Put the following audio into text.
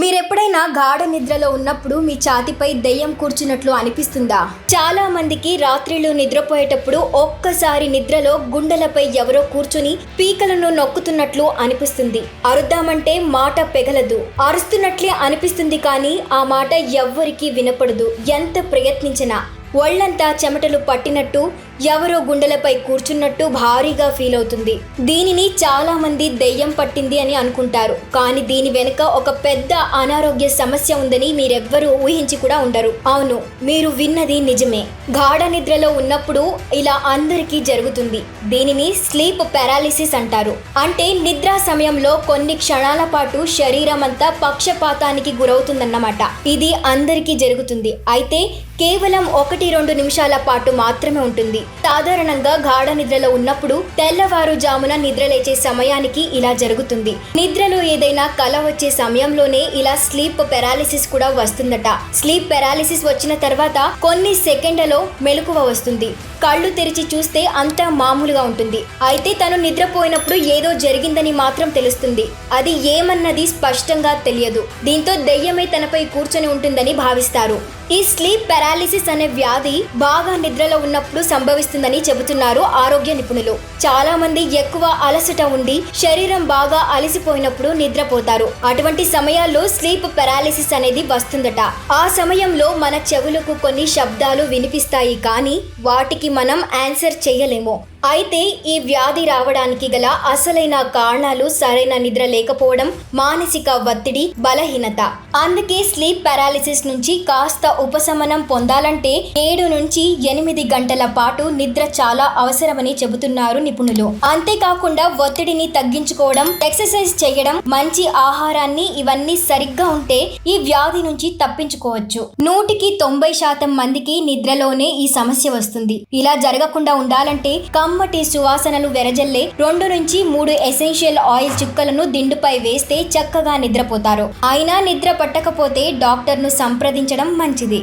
మీరెప్పుడైనా గాఢ నిద్రలో ఉన్నప్పుడు మీ ఛాతిపై దెయ్యం కూర్చున్నట్లు అనిపిస్తుందా? చాలా మందికి రాత్రిళ్ళు నిద్రపోయేటప్పుడు ఒక్కసారి నిద్రలో గుండెలపై ఎవరో కూర్చుని పీకలను నొక్కుతున్నట్లు అనిపిస్తుంది. అరుద్దామంటే మాట పెగలదు. అరుస్తున్నట్లే అనిపిస్తుంది కానీ ఆ మాట ఎవ్వరికీ వినపడదు. ఎంత ప్రయత్నించినా ఒళ్ళంతా చెమటలు పట్టినట్టు ఎవరో గుండెలపై కూర్చున్నట్టు భారీగా ఫీల్ అవుతుంది. దీనిని చాలా మంది దెయ్యం పట్టింది అని అనుకుంటారు. కానీ దీని వెనుక ఒక పెద్ద అనారోగ్య సమస్య ఉందని మీరెవ్వరూ ఊహించి కూడా ఉండరు. అవును మీరు విన్నది నిజమే. గాఢ నిద్రలో ఉన్నప్పుడు ఇలా అందరికీ జరుగుతుంది. దీనిని స్లీప్ పారాలిసిస్ అంటారు. అంటే నిద్ర సమయంలో కొన్ని క్షణాల పాటు శరీరం అంతా పక్షపాతానికి గురవుతుందన్నమాట. ఇది అందరికీ జరుగుతుంది. అయితే కేవలం ఒకటి రెండు నిమిషాల పాటు మాత్రమే ఉంటుంది. సాధారణంగా గాఢ నిద్రలో ఉన్నప్పుడు తెల్లవారుజామున నిద్ర లేచే సమయానికి ఇలా జరుగుతుంది. నిద్రలో ఏదైనా కల వచ్చే సమయంలోనే ఇలా స్లీప్ పెరాలిసిస్ కూడా వస్తుందట. స్లీప్ పెరాలిసిస్ వచ్చిన తర్వాత కొన్ని సెకండ్లలో మెలకువ వస్తుంది. కళ్ళు తెరిచి చూస్తే అంతా మామూలుగా ఉంటుంది. అయితే తను నిద్రపోయినప్పుడు ఏదో జరిగిందని మాత్రం తెలుస్తుంది. అది ఏమన్నది స్పష్టంగా తెలియదు. దీంతో దెయ్యమే తనపై కూర్చొని ఉంటుందని భావిస్తారు. ఈ స్లీప్ పారాలిసిస్ అనే వ్యాధి బాగా నిద్రలో ఉన్నప్పుడు సంభవిస్తుందని చెబుతున్నారు ఆరోగ్య నిపుణులు. చాలా మంది ఎక్కువ అలసట ఉండి శరీరం బాగా అలసిపోయినప్పుడు నిద్రపోతారు. అటువంటి సమయాల్లో స్లీప్ పెరాలిసిస్ అనేది వస్తుందట. ఆ సమయంలో మన చెవులకు కొన్ని శబ్దాలు వినిపిస్తాయి కానీ వాటికి మనం ఆన్సర్ చేయలేము. అయితే ఈ వ్యాధి రావడానికి గల అసలైన కారణాలు సరైన నిద్ర లేకపోవడం మానసిక ఒత్తిడి బలహీనత. అందుకే స్లీప్ పారాలిసిస్ నుంచి కాస్త ఉపశమనం పొందాలంటే ఏడు నుంచి ఎనిమిది గంటల పాటు నిద్ర చాలా అవసరమని చెబుతున్నారు నిపుణులు. అంతేకాకుండా ఒత్తిడిని తగ్గించుకోవడం ఎక్సర్సైజ్ చేయడం మంచి ఆహారాన్ని ఇవన్నీ సరిగ్గా ఉంటే ఈ వ్యాధి నుంచి తప్పించుకోవచ్చు. నూటికి తొంభై శాతం మందికి నిద్రలోనే ఈ సమస్య వస్తుంది. ఇలా జరగకుండా ఉండాలంటే కమ్మటి సువాసనలు వెరజల్లే రెండు నుంచి మూడు ఎసెన్షియల్ ఆయిల్ చుక్కలను దిండుపై వేస్తే చక్కగా నిద్రపోతారు. అయినా నిద్ర పట్టకపోతే డాక్టర్ను సంప్రదించడం మంచిది.